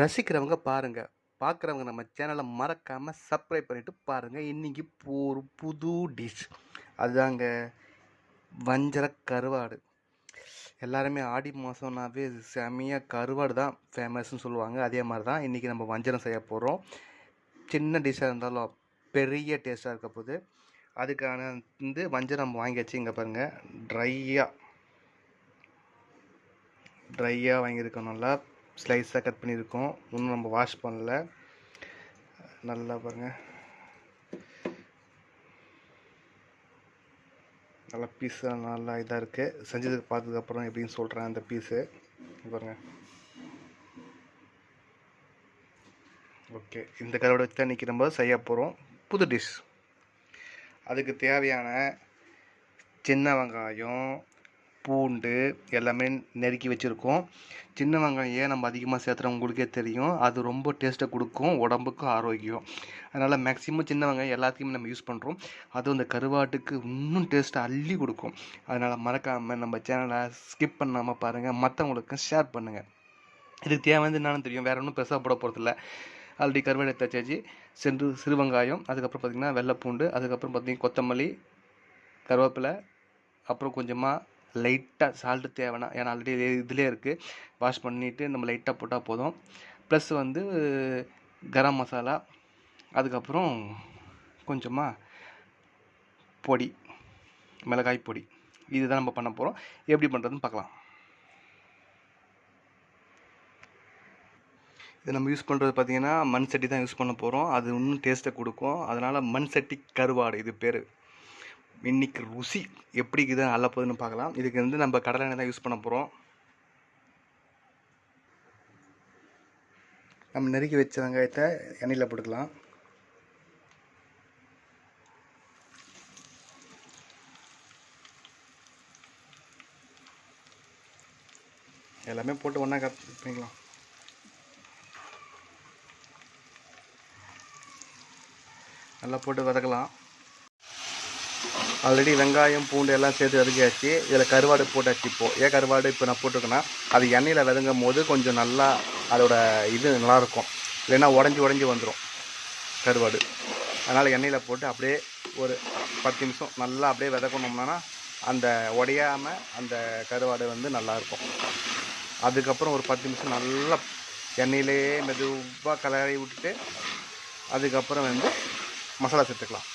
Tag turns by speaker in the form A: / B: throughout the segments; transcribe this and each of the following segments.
A: ரசிக்கிறவங்க பாருங்கள் பார்க்குறவங்க நம்ம சேனலை மறக்காமல் சப்ஸ்கிரைப் பண்ணிவிட்டு பாருங்கள் இன்றைக்கி ஒரு புது டிஷ். அதுதாங்க வஞ்சர கருவாடு. எல்லாருமே ஆடி மாதம்னாவே செமையாக கருவாடு தான் ஃபேமஸ்ன்னு சொல்லுவாங்க. அதே மாதிரி தான் இன்றைக்கி நம்ம வஞ்சரம் செய்ய போகிறோம் சின்ன டிஷ்ஷாக இருந்தாலும் பெரிய டேஸ்ட்டாக இருக்க போது. அதுக்கான வந்து வஞ்சரம் நம்ம வாங்கியாச்சு. இங்கே பாருங்கள் ட்ரையாக ட்ரையாக வாங்கியிருக்கோம் நல்லா. ஸ்லைஸாக கட் பண்ணியிருக்கோம். இன்னும் நம்ம வாஷ் பண்ணல. நல்லா பாருங்கள் நல்லா பீஸா நல்லா இதாக இருக்குது செஞ்சதுக்கு பார்த்ததுக்கப்புறம் எப்படின்னு சொல்கிறேன் அந்த பீஸு. பாருங்கள் பாருங்க. ஓகே. இந்த கருவாட வச்சு தான் இன்னைக்கு நம்ம செய்ய போகிறோம் புது டிஷ். அதுக்கு தேவையான சின்ன வெங்காயம், பூண்டு எல்லாமே நெருக்கி வச்சுருக்கோம். சின்ன வெங்காயம் ஏன் நம்ம அதிகமாக சேர்த்துறோம் உங்களுக்கே தெரியும். அது ரொம்ப டேஸ்ட்டை கொடுக்கும் உடம்புக்கும் ஆரோக்கியம். அதனால் மேக்ஸிமம் சின்ன வெங்காயம் எல்லாத்தையுமே நம்ம யூஸ் பண்ணுறோம் அதுவும் அந்த கருவாட்டுக்கு இன்னும் டேஸ்ட்டை அள்ளி கொடுக்கும். அதனால் மறக்காமல் நம்ம சேனலை ஸ்கிப் பண்ணாமல் பாருங்கள் மற்றவங்களுக்கும் ஷேர் பண்ணுங்கள் இதுக்கு தேவையானது என்னன்னு தெரியும். வேறு ஒன்றும் பெருசாக போட போகிறதில்ல ஆல்ரெடி கருவாடு தச்சாச்சு சென்று சிறு வெங்காயம், அதுக்கப்புறம் பார்த்திங்கன்னா வெள்ளை பூண்டு, அதுக்கப்புறம் பார்த்திங்கன்னா கொத்தமல்லி, கருவேப்பிலை, அப்புறம் கொஞ்சமாக லைட்டாக சால்ட் தேவைன்னா ஏன்னா ஆல்ரெடி இதிலே இருக்குது வாஷ் பண்ணிவிட்டு நம்ம லைட்டாக போட்டால் போதும். ப்ளஸ் வந்து கரம் மசாலா, அதுக்கப்புறம் கொஞ்சமாக பொடி, மிளகாய் பொடி. இதுதான் நம்ம பண்ண போகிறோம் எப்படி பண்ணுறதுன்னு பார்க்கலாம். இது நம்ம யூஸ் பண்ணுறது பார்த்தீங்கன்னா, மண் சட்டி தான் யூஸ் பண்ண போகிறோம் அது இன்னும் டேஸ்ட்டை கொடுக்கும் அதனால் மண் சட்டி கருவாடு இது பேர் இன்னைக்கு ருசி எப்படி இருக்குது நல்ல போகுதுன்னு பார்க்கலாம். இதுக்கு வந்து நம்ம கடலை எண்ணெய் தான் யூஸ் பண்ண போகிறோம் நம்ம நெருக்கி வச்ச வெங்காயத்தை எண்ணெயில் போட்டுக்கலாம். எல்லாமே போட்டு ஒன்றா கட் பண்ணிக்கலாம். நல்லா போட்டு வதக்கலாம். ஆல்ரெடி வெங்காயம், பூண்டு எல்லாம் சேர்த்து வதக்கியாச்சு. இதில் கருவாடு போட்டாச்சு இப்போ. ஏன் கருவாடு இப்போ நான் போட்டிருக்கேன்னா, அது எண்ணெயில் எண்ணெயில வதங்கும்போது கொஞ்சம் நல்லா அதோட இது நல்லாயிருக்கும். இல்லைன்னா உடஞ்சி உடஞ்சி வந்துடும் கருவாடு. அதனால் எண்ணெயில் போட்டு அப்படியே ஒரு 10 நிமிஷம் நல்லா அப்படியே விதக்கணும்னா அந்த உடையாமல் அந்த கருவாடு வந்து நல்லாயிருக்கும். அதுக்கப்புறம் ஒரு 10 நிமிஷம் நல்லா எண்ணெயிலேயே மெதுவாக கிளறி விட்டுட்டு, அதுக்கப்புறம் வந்து மசாலா சேர்த்துக்கலாம்.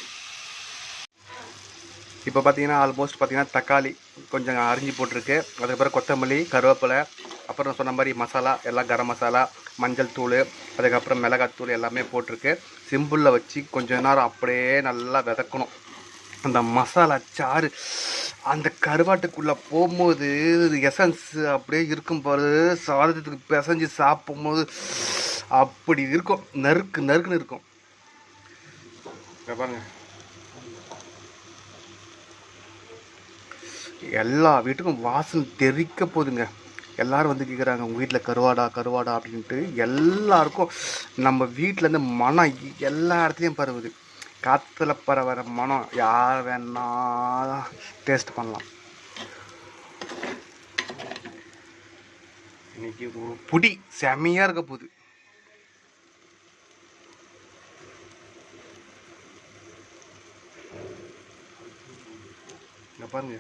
A: இப்போ பார்த்தீங்கன்னா, ஆல்மோஸ்ட் பார்த்தீங்கன்னா, தக்காளி கொஞ்சம் அரிஞ்சு போட்டிருக்கு. அதுக்கப்புறம் கொத்தமல்லி, கருவேப்பிலை, அப்புறம் சொன்ன மாதிரி மசாலா எல்லாம் கரம் மசாலா, மஞ்சள் தூள் அதுக்கப்புறம் மிளகாத்தூள் எல்லாமே போட்டிருக்கு. சிம்பிளில் வச்சு கொஞ்ச நேரம் அப்படியே நல்லா விதக்கணும் அந்த மசாலா சாறு அந்த கருவாட்டுக்குள்ளே போகும்போது எசன்ஸ் அப்படியே இருக்கும் பாரு. சாதத்துக்கு பிசைஞ்சு சாப்பிடும்போது அப்படி இருக்கும். நறுக்கு நறுக்குன்னு இருக்கும். பாருங்கள் எல்லா வீட்டுக்கும் வாசனை தெறிக்க போதுங்க. எல்லாரும் வந்து கேட்குறாங்க, உங்கள் வீட்டில் கருவாடா? கருவாடா?" அப்படின்ட்டு. எல்லாருக்கும் நம்ம வீட்டிலேருந்து மனம் எல்லா இடத்துலையும் பரவுது. காற்றுல பரவுற மனம் யார் வேணா டேஸ்ட் பண்ணலாம். இன்னைக்கு ஒரு புடி செமையாக இருக்க போகுது. இங்கே பாருங்க.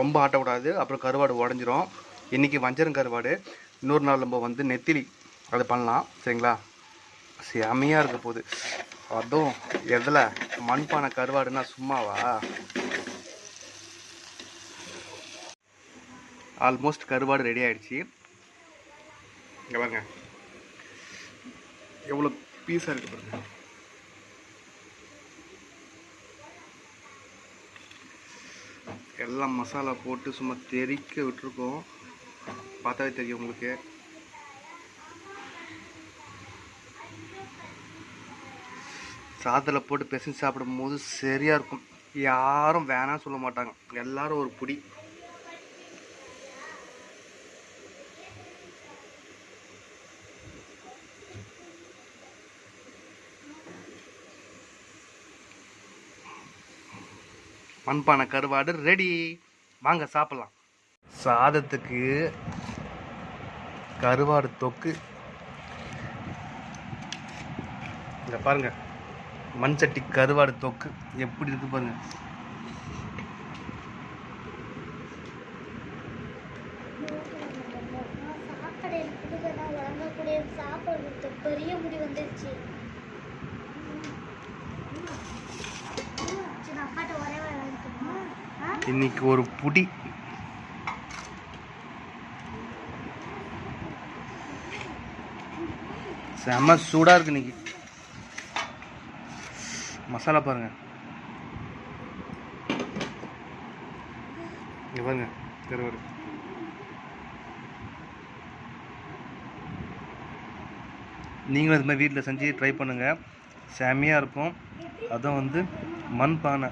A: ரொம்ப ஆட்டக்கூடாது. அப்புறம் கருவாடு உடஞ்சிரும் இன்றைக்கி வஞ்சரம் கருவாடு. இன்னொரு நாள் நம்ம வந்து நெத்திலி அதை பண்ணலாம். சரிங்களா? செமையா இருக்க போகுது. அதுவும் எதில் மண்பானை கருவாடுன்னா சும்மாவா? ஆல்மோஸ்ட் கருவாடு ரெடி ஆகிடுச்சி இங்கே பாருங்க. எவ்வளோ பீஸாக இருக்குது பாருங்கள் எல்லாம் மசாலா போட்டு சும்மா தெறிக்க விட்டுருக்கோம். பார்த்தாவே தெரியும் உங்களுக்கு. சாதத்தில் போட்டு பெசஞ்சு சாப்பிடும்போது சரியாக இருக்கும். யாரும் வேணாம்னு சொல்ல மாட்டாங்க. எல்லாரும் ஒரு புடி. மண்பானை கருவாடு ரெடி வாங்க சாப்பிட்லாம். சாதத்துக்கு கருவாடு தொக்கு. இங்க பாருங்க மண் சட்டி கருவாடு தொக்கு. எப்படி இருக்கு பாருங்க.
B: பெரிய முடி வந்துருச்சு. அப்பாட்ட ஒரே
A: இன்னைக்கு ஒரு புடி. செம சூடாக இருக்கு இன்னைக்கு. மசாலா பாருங்க. பாருங்க கருவாடு நீங்களும் இது மாதிரி வீட்டில் செஞ்சு ட்ரை பண்ணுங்கள் செமையாக இருக்கும். அதுவும் வந்து மண் பானை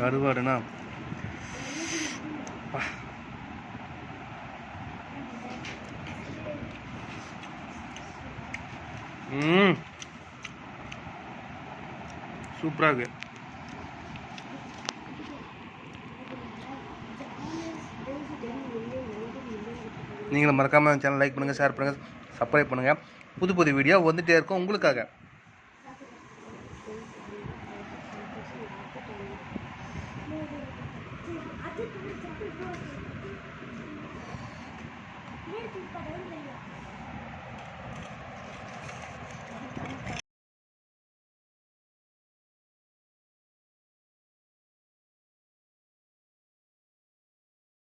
A: கருவாடுனா? ம். சூப்பராக இருக்கு. நீங்களும் மறக்காமல் சேனல் லைக் பண்ணுங்கள் ஷேர் பண்ணுங்கள் சப்ஸ்கிரைப் பண்ணுங்கள் புது புது வீடியோ வந்துகிட்டே இருக்கும் உங்களுக்காக. मेरे को पढ़ाई नहीं आता